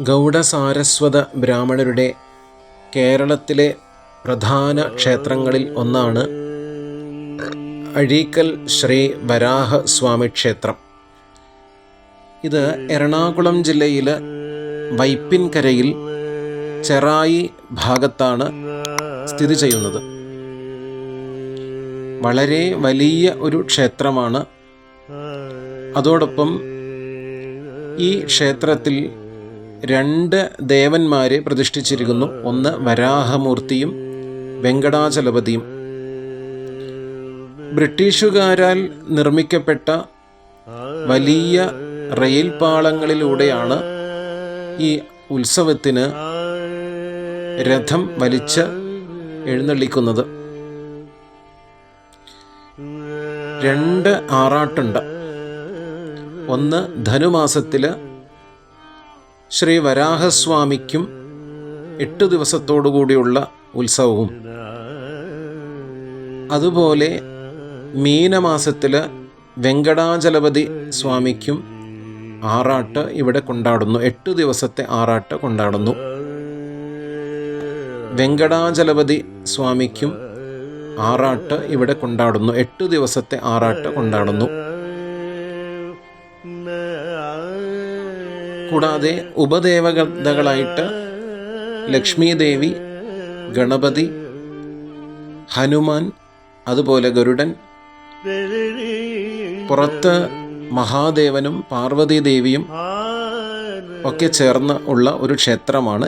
ഗൗഡസാരസ്വത ബ്രാഹ്മണരുടെ കേരളത്തിലെ പ്രധാന ക്ഷേത്രങ്ങളിൽ ഒന്നാണ് അഴീക്കൽ ശ്രീ വരാഹ സ്വാമി ക്ഷേത്രം. ഇത് എറണാകുളം ജില്ലയിൽ വൈപ്പിൻകരയിൽ ചെറായി ഭാഗത്താണ് സ്ഥിതി ചെയ്യുന്നത്. വളരെ വലിയ ഒരു ക്ഷേത്രമാണ്. അതോടൊപ്പം ഈ ക്ഷേത്രത്തിൽ രണ്ട് ദേവന്മാരെ പ്രതിഷ്ഠിച്ചിരിക്കുന്നു. ഒന്ന് വരാഹമൂർത്തിയും വെങ്കടാചലപതിയും. ബ്രിട്ടീഷുകാരാൽ നിർമ്മിക്കപ്പെട്ട വലിയ റെയിൽ പാളങ്ങളിലൂടെയാണ് ഈ ഉത്സവത്തിന് രഥം വലിച്ച് എഴുന്നള്ളിക്കുന്നത്. രണ്ട് ആറാട്ടുണ്ട്. ഒന്ന് ധനുമാസത്തിൽ ശ്രീ വരാഹസ്വാമിക്കും എട്ട് ദിവസത്തോടുകൂടിയുള്ള ഉത്സവവും. അതുപോലെ മീനമാസത്തിൽ വെങ്കടാചലപതി സ്വാമിക്കും ആറാട്ട് ഇവിടെ കൊണ്ടാടുന്നു. എട്ട് ദിവസത്തെ ആറാട്ട് കൊണ്ടാടുന്നു. വെങ്കടാചലപതി സ്വാമിക്കും ആറാട്ട് ഇവിടെ കൊണ്ടാടുന്നു. എട്ട് ദിവസത്തെ ആറാട്ട് കൊണ്ടാടുന്നു. കൂടാതെ ഉപദേവതകളായിട്ട് ലക്ഷ്മി ദേവി ഗണപതി ഹനുമാൻ അതുപോലെ ഗരുഡൻ പുറത്ത് മഹാദേവനും പാർവതി ദേവിയും ഒക്കെ ചേർന്ന് ഉള്ള ഒരു ക്ഷേത്രമാണ്